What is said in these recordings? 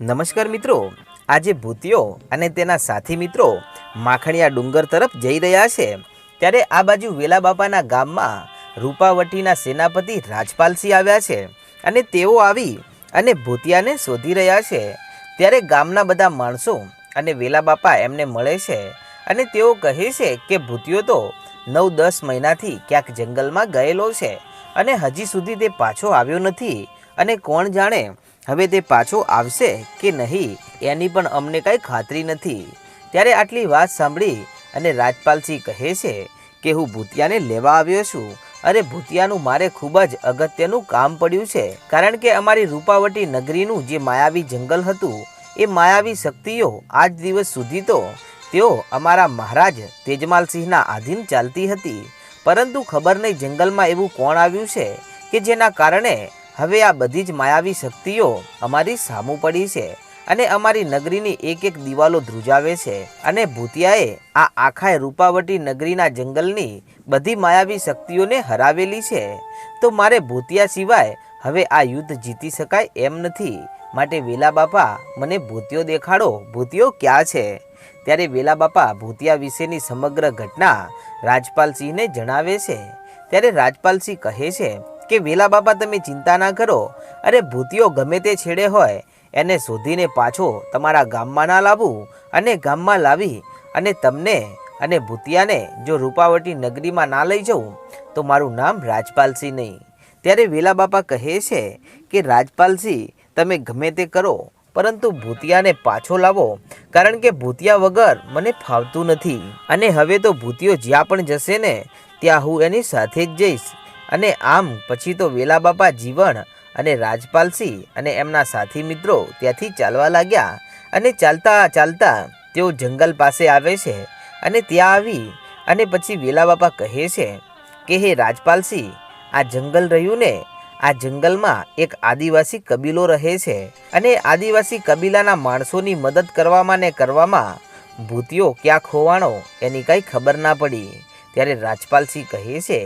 નમસ્કાર મિત્રો. આજે ભૂતિયો અને તેના સાથી મિત્રો માખણીયા ડુંગર તરફ જઈ રહ્યા છે. ત્યારે આ બાજુ વેલા બાપાના ગામમાં રૂપાવટીના સેનાપતિ રાજપાલસિંહ આવ્યા છે અને તેઓ આવી અને ભૂતિયાને શોધી રહ્યા છે. ત્યારે ગામના બધા માણસો અને વેલા બાપા એમને મળે છે અને તેઓ કહે છે કે ભૂતિયો તો નવ દસ મહિનાથી ક્યાંક જંગલમાં ગયેલો છે અને હજી સુધી તે પાછો આવ્યો નથી અને કોણ જાણે હવે તે પાછો આવશે કે નહીં, એની પણ અમને કાંઈ ખાતરી નથી. ત્યારે આટલી વાત સાંભળી અને રાજપાલસિંહ કહે છે કે હું ભૂતિયાને લેવા આવ્યો છું. અરે ભૂતિયાનું મારે ખૂબ જ અગત્યનું કામ પડ્યું છે. કારણ કે અમારી રૂપાવટી નગરીનું જે માયાવી જંગલ હતું, એ માયાવી શક્તિઓ આજ દિવસ સુધી તો તેઓ અમારા મહારાજ તેજમાલસિંહના આધીન ચાલતી હતી. પરંતુ ખબર નહીં જંગલમાં એવું કોણ આવ્યું છે કે જેના કારણે હવે આ બધી જ માયાવી શક્તિઓ અમારી સામું પડી છે અને અમારી નગરીની એક એક દિવાલો ધ્રુજાવે છે. અને ભૂતિયાએ આ આખા રૂપાવટી નગરીના જંગલની બધી માયાવી શક્તિઓને હરાવેલી છે. તો મારે ભૂતિયા સિવાય હવે આ યુદ્ધ જીતી શકાય એમ નથી. માટે વેલા બાપા, મને ભૂતિયો દેખાડો. ભૂતિયો ક્યાં છે? ત્યારે વેલા બાપા ભૂતિયા વિશેની સમગ્ર ઘટના રાજપાલસિંહને જણાવે છે. ત્યારે રાજપાલસિંહ કહે છે કે વેલા બાપા તમે ચિંતા ના કરો. અરે ભૂતિયો ગમે તે છેડે હોય, એને શોધીને પાછો તમારા ગામમાં ના લાવવું અને ગામમાં લાવી અને તમને અને ભૂતિયાને જો રૂપાવટી નગરીમાં ના લઈ જવું તો મારું નામ રાજપાલસિંહ નહીં. ત્યારે વેલા બાપા કહે છે કે, રાજપાલસિંહ, તમે ગમે તે કરો, પરંતુ ભૂતિયાને પાછો લાવો, કારણ કે ભૂતિયા વગર મને ફાવતું નથી. અને હવે તો ભૂતિયો જ્યાં પણ જશે ને, ત્યાં હું એની સાથે જ જઈશ. અને આમ પછી તો વેલા બાપા જીવન અને રાજપાલસિંહ અને એમના સાથી મિત્રો ત્યાંથી ચાલવા લાગ્યા અને ચાલતા ચાલતા તેઓ જંગલ પાસે આવે છે અને ત્યાં આવી અને પછી વેલા બાપા કહે છે કે, હે રાજપાલસિંહ આ જંગલ રહ્યું ને, આ જંગલમાં એક આદિવાસી કબીલો રહે છે અને આદિવાસી કબીલાના માણસોની મદદ કરવામાં ને કરવામાં ભૂતિયો ક્યાં ખોવાણો એની કાંઈ ખબર ના પડી. ત્યારે રાજપાલસિંહ કહે છે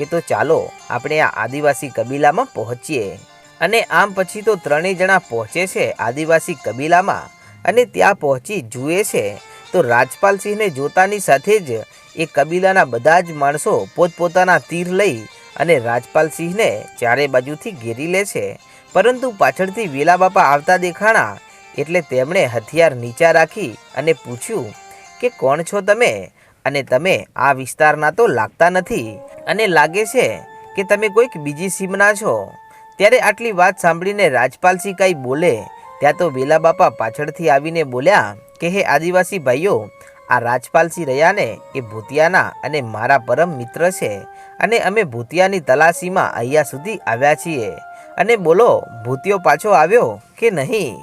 કે તો ચાલો આપણે આ આદિવાસી કબીલામાં પહોંચીએ. અને આમ પછી તો ત્રણેય જણા પહોંચે છે આદિવાસી કબીલામાં અને ત્યાં પહોંચી જુએ છે. તો રાજપાલસિંહને જોતાની સાથે જ એ કબીલાના બધા જ માણસો પોતપોતાના તીર લઈ અને રાજપાલસિંહને ચારે બાજુથી ઘેરી લે છે. પરંતુ પાછળથી વેલા બાપા આવતા દેખાણા એટલે તેમણે હથિયાર નીચા રાખી અને પૂછ્યું કે કોણ છો તમે? અને તમે આ વિસ્તારના તો લાગતા નથી. અને લાગે છે કે તમે કોઈક બીજી સીમના છો. ત્યારે આટલી વાત સાંભળીને રાજપાલસિંહ કાંઈ બોલે. ત્યાં તો વેલા બાપા પાછળથી આવીને બોલ્યા કે, હે આદિવાસી ભાઈઓ, આ રાજપાલસિંહ રહ્યા ને એ ભૂતિયાના અને મારા પરમ મિત્ર છે. અને અમે ભૂતિયાની તલાશીમાં અહીંયા સુધી આવ્યા છીએ. અને બોલો, ભૂતિયો પાછો આવ્યો કે નહીં?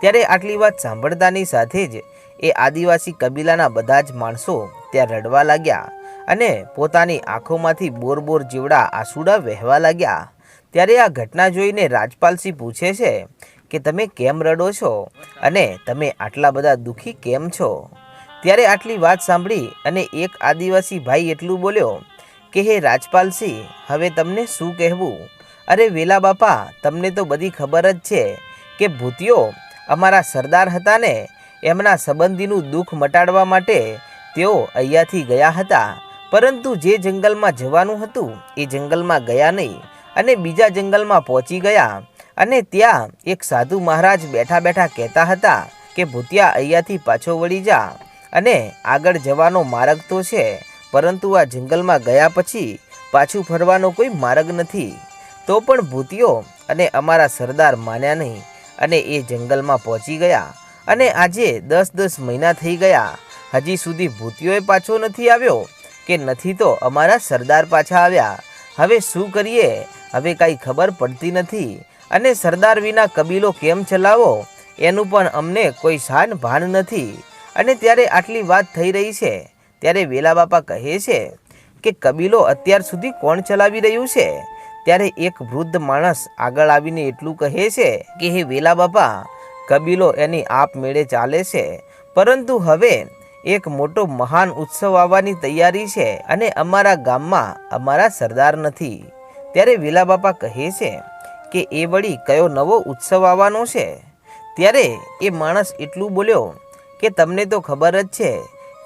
ત્યારે આટલી વાત સાંભળતાની સાથે જ એ આદિવાસી કબીલાના બધા જ માણસો ત્યાં રડવા લાગ્યા અને પોતાની આંખોમાંથી બોર બોર જીવડા આંસુડા વહેવા લાગ્યા. ત્યારે આ ઘટના જોઈને રાજપાલસિંહ પૂછે છે કે, તમે કેમ રડો છો? અને તમે આટલા બધા દુઃખી કેમ છો? ત્યારે આટલી વાત સાંભળી અને એક આદિવાસી ભાઈ એટલું બોલ્યો કે, હે રાજપાલસિંહ, હવે તમને શું કહેવું? અરે વેલા બાપા, તમને તો બધી ખબર જ છે કે ભૂતિયો અમારા સરદાર હતા ને એમના સંબંધીનું દુઃખ મટાડવા માટે તેઓ અહીંયાથી ગયા હતા. પરંતુ જે જંગલમાં જવાનું હતું, એ જંગલમાં ગયા નહીં અને બીજા જંગલમાં પહોંચી ગયા. અને ત્યાં એક સાધુ મહારાજ બેઠા બેઠા કહેતા હતા કે, ભૂતિયા, અહીંયાથી પાછો વળી જા અને આગળ જવાનો માર્ગ તો છે, પરંતુ આ જંગલમાં ગયા પછી પાછું ફરવાનો કોઈ માર્ગ નથી. તો પણ ભૂતિયો અને અમારા સરદાર માન્યા નહીં અને એ જંગલમાં પહોંચી ગયા. અને આજે દસ દસ મહિના થઈ ગયા. હજી સુધી ભૂતિયોએ પાછો નથી આવ્યો કે નથી તો અમારા સરદાર પાછા આવ્યા. હવે શું કરીએ? હવે કાંઈ ખબર પડતી નથી. અને સરદાર વિના કબીલો કેમ ચલાવો? એનું પણ અમને કોઈ શાન ભાન નથી. અને ત્યારે આટલી વાત થઈ રહી છે. ત્યારે વેલા બાપા કહે છે કે કબીલો અત્યાર સુધી કોણ ચલાવી રહ્યું છે? ત્યારે એક વૃદ્ધ માણસ આગળ આવીને એટલું કહે છે કે, હે વેલા બાપા કબીલો એની આપમેળે ચાલે છે. પરંતુ હવે એક મોટો મહાન ઉત્સવ આવવાની તૈયારી છે અને અમારા ગામમાં અમારા સરદાર નથી. ત્યારે વિલા બાપા કહે છે કે એ વળી કયો નવો ઉત્સવ આવવાનો છે? ત્યારે એ માણસ એટલું બોલ્યો કે તમને તો ખબર જ છે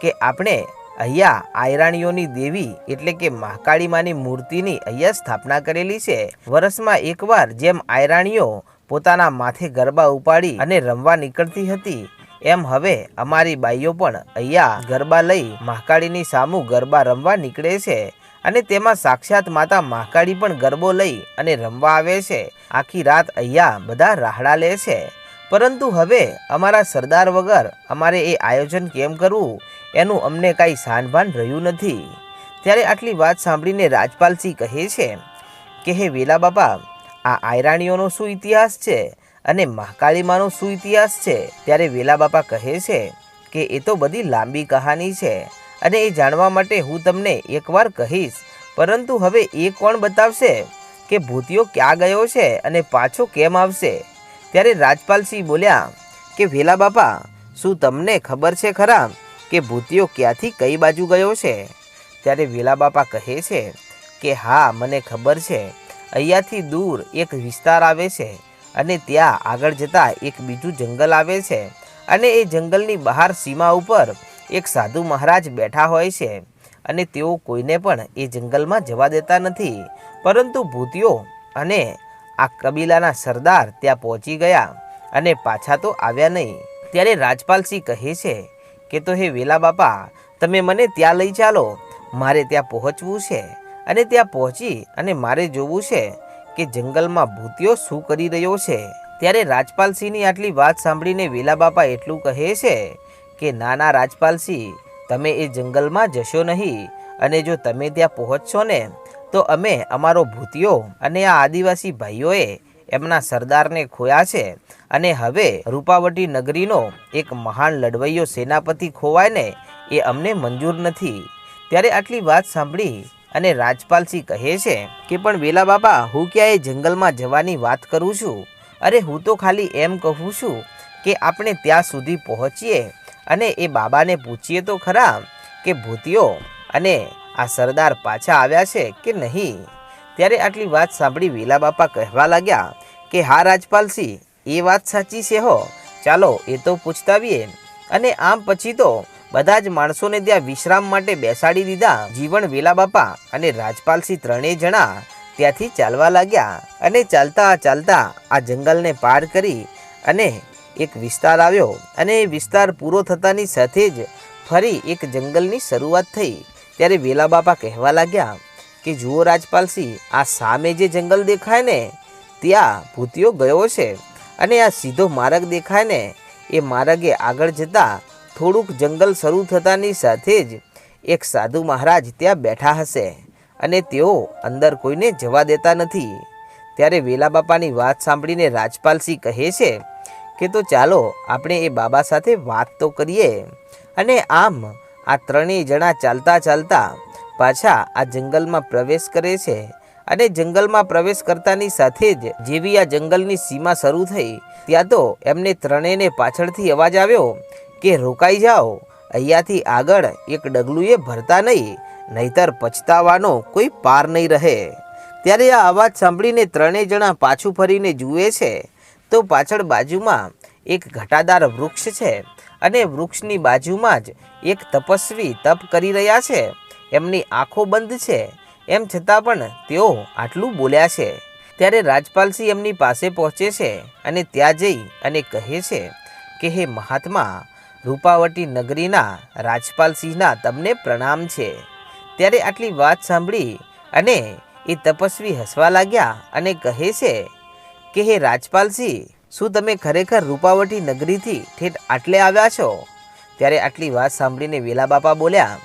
કે આપણે અહીંયા આયરાણીઓની દેવી એટલે કે મહાકાળી માની મૂર્તિની અહીંયા સ્થાપના કરેલી છે. વર્ષમાં એકવાર જેમ આયરાણીઓ પોતાના માથે ગરબા ઉપાડી અને રમવા નીકળતી હતી. એમ હવે અમારી બાઈઓ પણ અહીંયા ગરબા લઈ મહાકાળીની સામું ગરબા રમવા નીકળે છે અને તેમાં સાક્ષાત માતા મહાકાળી પણ ગરબો લઈ અને રમવા આવે છે. આખી રાત અહીંયા બધા રાહડા લે છે. પરંતુ હવે અમારા સરદાર વગર અમારે એ આયોજન કેમ કરવું? એનું અમને કાંઈ સાનભાન રહ્યું નથી. ત્યારે આટલી વાત સાંભળીને રાજપાલસિંહ કહે છે કે, હે વેલા બાપા આ આયરાણીઓનો શું ઇતિહાસ છે અને મહાકાળીમાનો શું ઇતિહાસ છે? ત્યારે વેલા બાપા કહે છે કે એ તો બધી લાંબી કહાની છે અને એ જાણવા માટે હું તમને એકવાર કહીશ. પરંતુ હવે એ કોણ બતાવશે કે ભૂતિયો ક્યાં ગયો છે અને પાછો કેમ આવશે? ત્યારે રાજપાલસિંહ બોલ્યા કે, વેલા બાપા, શું તમને ખબર છે ખરા કે ભૂતિયો ક્યાંથી કઈ બાજુ ગયો છે? ત્યારે વેલા બાપા કહે છે કે, હા, મને ખબર છે અહીંયાથી દૂર એક વિસ્તાર આવે છે અને ત્યાં આગળ જતાં એક બીજું જંગલ આવે છે. અને એ જંગલની બહાર સીમા ઉપર એક સાધુ મહારાજ બેઠા હોય છે અને તેઓ કોઈને પણ એ જંગલમાં જવા દેતા નથી. પરંતુ ભૂતિયો અને આ કબીલાના સરદાર ત્યાં પહોંચી ગયા અને પાછા તો આવ્યા નહીં. ત્યારે રાજપાલસિંહ કહે છે કે તો હે વેલા બાપા, તમે મને ત્યાં લઈ ચાલો. મારે ત્યાં પહોંચવું છે. અને ત્યાં પહોંચી અને મારે જોવું છે કે જંગલમાં ભૂતિયો શું કરી રહ્યો છે. ત્યારે રાજપાલસિંહની આટલી વાત સાંભળીને વેલા બાપા એટલું કહે છે કે, નાના રાજપાલસિંહ, તમે એ જંગલમાં જશો નહીં અને જો તમે ત્યાં પહોંચશો ને, તો અમે અમારો ભૂતિયો અને આ આદિવાસી ભાઈઓએ એમના સરદારને ખોયા છે અને હવે રૂપાવટી નગરીનો એક મહાન લડવૈયો સેનાપતિ ખોવાય ને, એ અમને મંજૂર નથી. ત્યારે આટલી વાત સાંભળી અને રાજપાલસિંહ કહે છે કે, પણ વેલા બાપા, હું ક્યાંય જંગલમાં જવાની વાત કરું છું? અરે, હું તો ખાલી એમ કહું છું કે, આપણે ત્યાં સુધી પહોંચીએ અને એ બાબાને પૂછીએ તો ખરા કે ભૂતિયો અને આ સરદાર પાછા આવ્યા છે કે નહીં? ત્યારે આટલી વાત સાંભળી વેલા બાપા કહેવા લાગ્યા કે, હા, રાજપાલસિંહ, એ વાત સાચી છે હો. ચાલો, એ તો પૂછતાવીએ. અને આમ પછી તો બધા જ માણસોને ત્યાં વિશ્રામ માટે બેસાડી દીધા. જીવન વેલા બાપા અને રાજપાલસિંહ ત્રણેય જણા ત્યાંથી ચાલવા લાગ્યા અને ચાલતા ચાલતા આ જંગલને પાર કરી અને એક વિસ્તાર આવ્યો અને એ વિસ્તાર પૂરો થતાની સાથે જ ફરી એક જંગલની શરૂઆત થઈ. ત્યારે વેલા બાપા કહેવા લાગ્યા કે, જુઓ રાજપાલસિંહ, આ સામે જે જંગલ દેખાય ને, ત્યાં ભૂતિયો ગયો છે અને આ સીધો માર્ગ દેખાય ને, એ માર્ગે આગળ જતાં થોડુંક જંગલ શરૂ થતાની સાથે જ એક સાધુ મહારાજ ત્યાં બેઠા હશે અને તેઓ અંદર કોઈને જવા દેતા નથી. ત્યારે વેલા બાપાની વાત સાંભળીને રાજપાલસિંહ કહે છે કે તો ચાલો આપણે એ બાબા સાથે વાત તો કરીએ અને આમ આ ત્રણેય જણા ચાલતા ચાલતા પાછા આ જંગલમાં પ્રવેશ કરે છે અને જંગલમાં પ્રવેશ કરતાની સાથે જ જેવી આ જંગલની સીમા શરૂ થઈ, ત્યાં તો એમને ત્રણેયને પાછળથી અવાજ આવ્યો કે રોકાઈ જાઓ. અહીંયાથી આગળ એક ડગલું એ ભરતા નહીં, નહીતર પછતાવાનો કોઈ પાર નહીં રહે. ત્યારે આ અવાજ સાંભળીને ત્રણેય જણા પાછું ફરીને જુએ છે. તો પાછળ બાજુમાં એક ઘટાદાર વૃક્ષ છે અને વૃક્ષની બાજુમાં જ એક તપસ્વી તપ કરી રહ્યા છે. એમની આંખો બંધ છે. એમ છતાં પણ તેઓ આટલું બોલ્યા છે. ત્યારે રાજપાલસિંહ એમની પાસે પહોંચે છે અને ત્યાં જઈ અને કહે છે કે, હે મહાત્મા રૂપાવટી નગરીના રાજપાલસિંહના તમને પ્રણામ છે. ત્યારે આટલી વાત સાંભળી અને એ તપસ્વી હસવા લાગ્યા અને કહે છે કે, હે રાજપાલસિંહ શું તમે ખરેખર રૂપાવટી નગરીથી ઠેઠ આટલે આવ્યા છો? ત્યારે આટલી વાત સાંભળીને વેલા બાપા બોલ્યા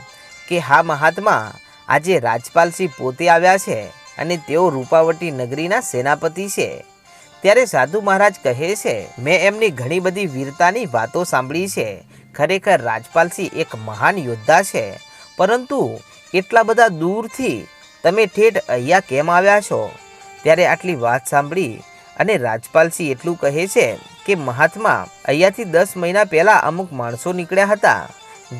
કે, હા મહાત્મા, આજે રાજપાલસિંહ પોતે આવ્યા છે અને તેઓ રૂપાવટી નગરીના સેનાપતિ છે. ત્યારે સાધુ મહારાજ કહે છે, મેં એમની ઘણી બધી વીરતાની વાતો સાંભળી છે. ખરેખર રાજપાલસિંહ એક મહાન યોદ્ધા છે. પરંતુ એટલા બધા દૂરથી તમે ઠેઠ અહીંયા કેમ આવ્યા છો? ત્યારે આટલી વાત સાંભળી અને રાજપાલસિંહ એટલું કહે છે કે, મહાત્મા, અહીંયાથી દસ મહિના પહેલાં અમુક માણસો નીકળ્યા હતા,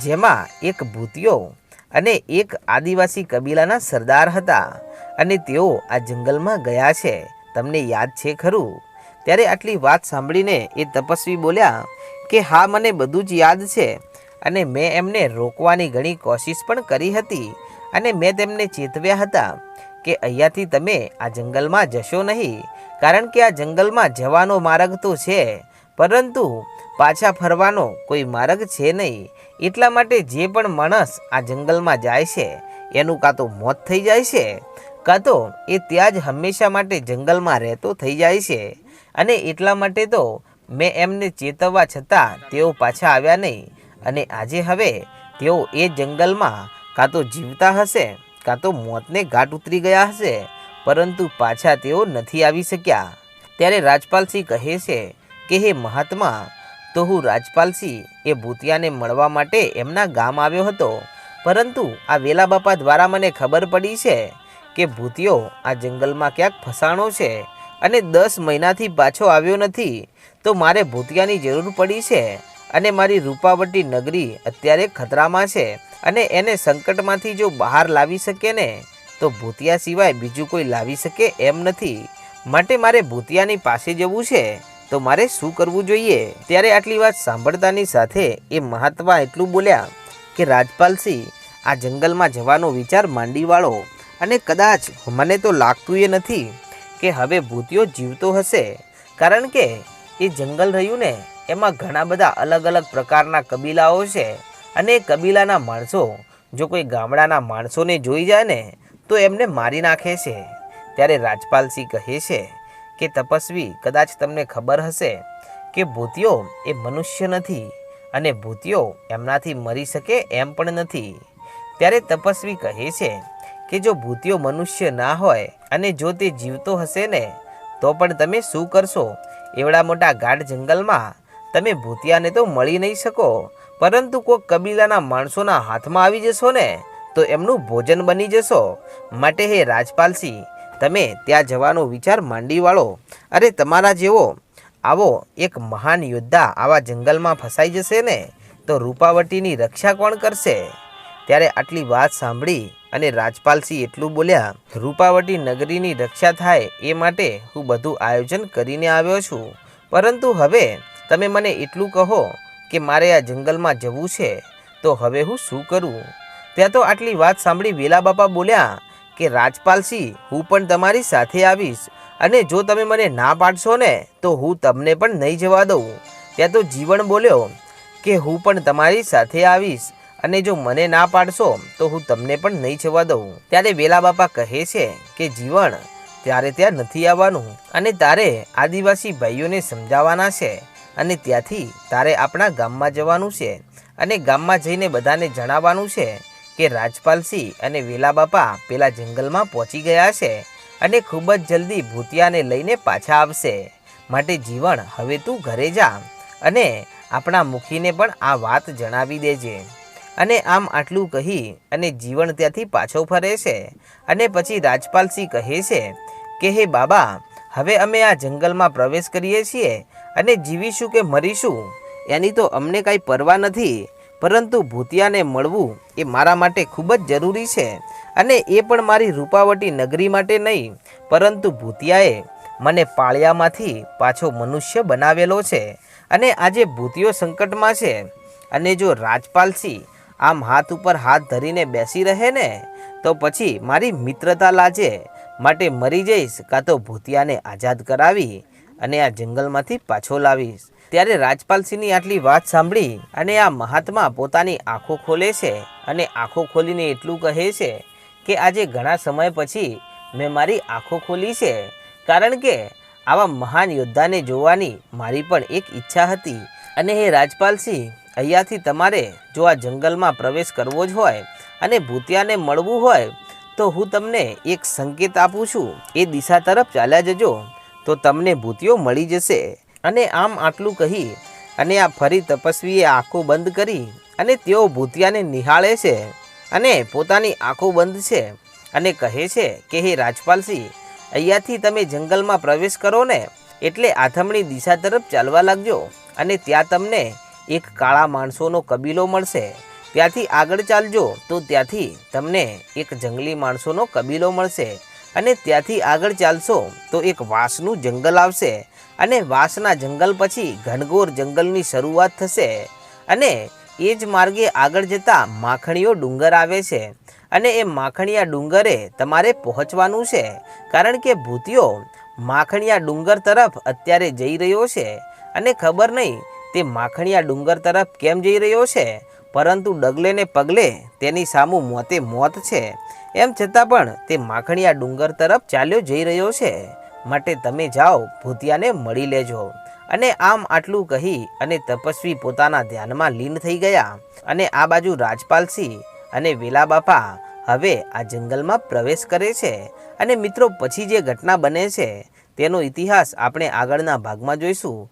જેમાં એક ભૂતિયો અને એક આદિવાસી કબીલાના સરદાર હતા અને તેઓ આ જંગલમાં ગયા છે. તમને યાદ છે ખરું? ત્યારે આટલી વાત સાંભળીને એ તપસ્વી બોલ્યા કે હા, મને બધું જ યાદ છે અને મેં એમને રોકવાની ઘણી કોશિશ પણ કરી હતી અને મેં તેમને ચેતવ્યા હતા કે અહીંયાથી તમે આ જંગલમાં જશો નહીં, કારણ કે આ જંગલમાં જવાનો માર્ગ તો છે, પરંતુ પાછા ફરવાનો કોઈ માર્ગ છે નહીં. એટલા માટે જે પણ માણસ આ જંગલમાં જાય છે, એનું કાં તો મોત થઈ જાય છે? કાં તો એ ત્યાં જ હંમેશા માટે જંગલમાં રહેતો થઈ જાય છે. અને એટલા માટે તો મેં એમને ચેતવવા છતાં તેઓ પાછા આવ્યા નહીં. અને આજે હવે તેઓ એ જંગલમાં કાં તો જીવતા હશે, કાં તો મોતને ઘાટ ઉતરી ગયા હશે, પરંતુ પાછા તેઓ નથી આવી શક્યા. ત્યારે રાજપાલસિંહ કહે છે કે, હે મહાત્મા, તો હું રાજપાલસિંહ એ ભૂતિયાને મળવા માટે એમના ગામ આવ્યો હતો. પરંતુ આ વેલા બાપા દ્વારા મને ખબર પડી છે કે ભૂતિયો આ જંગલમાં ક્યાંક ફસાણો છે અને દસ મહિનાથી પાછો આવ્યો નથી, તો મારે ભૂતિયાની જરૂર પડી છે અને મારી રૂપાવટી નગરી અત્યારે ખતરામાં છે અને એને સંકટમાંથી જો બહાર લાવી શકે ને, તો ભૂતિયા સિવાય બીજું કોઈ લાવી શકે એમ નથી. માટે મારે ભૂતિયાની પાસે જવું છે, તો મારે શું કરવું જોઈએ? ત્યારે આટલી વાત સાંભળતાની સાથે એ મહાત્મા એટલું બોલ્યા કે રાજપાલસિંહ, આ જંગલમાં જવાનો વિચાર માંડી વાળો અને કદાચ મને તો લાગતું એ નથી કે હવે ભૂતિયો જીવતો હશે. કારણ કે એ જંગલ રહ્યું ને, એમાં ઘણા બધા અલગ અલગ પ્રકારના કબીલાઓ છે અને એ કબીલાના માણસો, જો કોઈ ગામડાના માણસોને જોઈ જાય ને, તો એમને મારી નાખે છે. ત્યારે રાજપાલસિંહ કહે છે કે, તપસ્વી, કદાચ તમને ખબર હશે કે ભૂતિયો એ મનુષ્ય નથી અને ભૂતિયો એમનાથી મરી શકે એમ પણ નથી. ત્યારે તપસ્વી કહે છે કે જો ભૂતિયો મનુષ્ય ના હોય અને જો તે જીવતો હશે ને, તો પણ તમે શું કરશો? એવડા મોટા ગાઢ જંગલમાં તમે ભૂતિયાને તો મળી નહીં શકો. પરંતુ કોઈ કબીલાના માણસોના હાથમાં આવી જશો ને, તો એમનું ભોજન બની જશો. માટે હે રાજપાલસિંહ તમે ત્યાં જવાનો વિચાર માંડી વાળો. અરે તમારા જેવો, આવો એક મહાન યોદ્ધા આવા જંગલમાં ફસાઈ જશે ને, તો રૂપાવટીની રક્ષા કોણ કરશે? ત્યારે આટલી વાત સાંભળી અને રાજપાલસિંહ એટલું બોલ્યા, રૂપાવટી નગરીની રક્ષા થાય એ માટે હું બધું આયોજન કરીને આવ્યો છું. પરંતુ હવે તમે મને એટલું કહો કે મારે આ જંગલમાં જવું છે, તો હવે હું શું કરું? ત્યાં તો આટલી વાત સાંભળી વેલા બાપા બોલ્યા કે, રાજપાલસિંહ, હું પણ તમારી સાથે આવીશ અને જો તમે મને ના પાડશો ને, તો હું તમને પણ નહીં જવા દઉં. ત્યાં તો જીવન બોલ્યો કે, હું પણ તમારી સાથે આવીશ અને જો મને ના પાડશો, તો હું તમને પણ નહીં જવા દઉં. ત્યારે વેલા બાપા કહે છે કે જીવન ત્યારે ત્યાં નથી આવવાનું અને તારે આદિવાસી ભાઈઓને સમજાવવાના છે અને ત્યાંથી તારે આપણા ગામમાં જવાનું છે અને ગામમાં જઈને બધાને જણાવવાનું છે કે, રાજપાલસિંહ અને વેલા બાપા પેલા જંગલમાં પહોંચી ગયા છે અને ખૂબ જ જલ્દી ભૂતિયાને લઈને પાછા આવશે. માટે જીવન હવે તું ઘરે જા અને આપણા મુખીને પણ આ વાત જણાવી દેજે. અને આમ આટલું કહી અને જીવન ત્યાંથી પાછો ફરે છે. અને પછી રાજપાલસિંહ કહે છે કે, હે બાબા, હવે અમે આ જંગલમાં પ્રવેશ કરીએ છીએ અને જીવીશું કે મરીશું? એની તો અમને કાંઈ પરવા નથી, પરંતુ ભૂતિયાને મળવું એ મારા માટે ખૂબ જ જરૂરી છે. અને એ પણ મારી રૂપાવટી નગરી માટે નહીં, પરંતુ ભૂતિયાએ મને પાળિયામાંથી પાછો મનુષ્ય બનાવેલો છે. અને આજે ભૂતિયો સંકટમાં છે. અને જો રાજપાલસિંહ આમ હાથ ઉપર હાથ ધરીને બેસી રહે ને, તો પછી મારી મિત્રતા લાજે. માટે મરી જઈશ, કાં તો ભૂતિયાને આઝાદ કરાવી અને આ જંગલમાંથી પાછો લાવીશ. ત્યારે રાજપાલસિંહની આટલી વાત સાંભળી અને આ મહાત્મા પોતાની આંખો ખોલે છે અને આંખો ખોલીને એટલું કહે છે કે આજે ઘણા સમય પછી મેં મારી આંખો ખોલી છે. કારણ કે આવા મહાન યોદ્ધાને જોવાની મારી પણ એક ઈચ્છા હતી. અને હે રાજપાલસિંહ અહીંયાથી તમારે જો આ જંગલમાં પ્રવેશ કરવો જ હોય અને ભૂતિયાને મળવું હોય, તો હું તમને એક સંકેત આપું છું. એ દિશા તરફ ચાલ્યા જજો, તો તમને ભૂતિયો મળી જશે. અને આમ આટલું કહી, અને આ ફરી તપસ્વીએ આંખો બંધ કરી, અને તેઓ ભૂતિયાને નિહાળે છે, અને પોતાની આંખો બંધ છે, અને કહે છે કે, હે રાજપાલસિંહ, અહીંયાથી તમે જંગલમાં પ્રવેશ કરો ને, એટલે આથમણી દિશા તરફ ચાલવા લાગજો, અને ત્યાં તમને એક કાળા માણસોનો કબીલો મળશે. ત્યાંથી આગળ ચાલજો તો ત્યાંથી તમને એક જંગલી માણસોનો કબીલો મળશે. અને ત્યાંથી આગળ ચાલશો તો એક વાંસનું જંગલ આવશે. અને વાંસના જંગલ પછી ઘનઘોર જંગલની શરૂઆત થશે. અને એ જ માર્ગે આગળ જતાં માખણીઓ ડુંગર આવે છે. અને એ માખણીયા ડુંગરે તમારે પહોંચવાનું છે. કારણ કે ભૂતિયો માખણીયા ડુંગર તરફ અત્યારે જઈ રહ્યો છે. અને ખબર નહીં તે માખણીયા ડુંગર તરફ કેમ જઈ રહ્યો છે? પરંતુ ડગલે ને પગલે તેની સામું મોતે મોત છે. એમ છતાં પણ તે માખણીયા ડુંગર તરફ ચાલ્યો જઈ રહ્યો છે. માટે તમે જાઓ, ભૂતિયાને મળી લેજો. અને આમ આટલું કહી અને તપસ્વી પોતાના ધ્યાનમાં લીન થઈ ગયા. અને આ બાજુ રાજપાલસિંહ અને વેલા બાપા હવે આ જંગલમાં પ્રવેશ કરે છે. અને મિત્રો, પછી જે ઘટના બને છે, તેનો ઇતિહાસ આપણે આગળના ભાગમાં જોઈશું.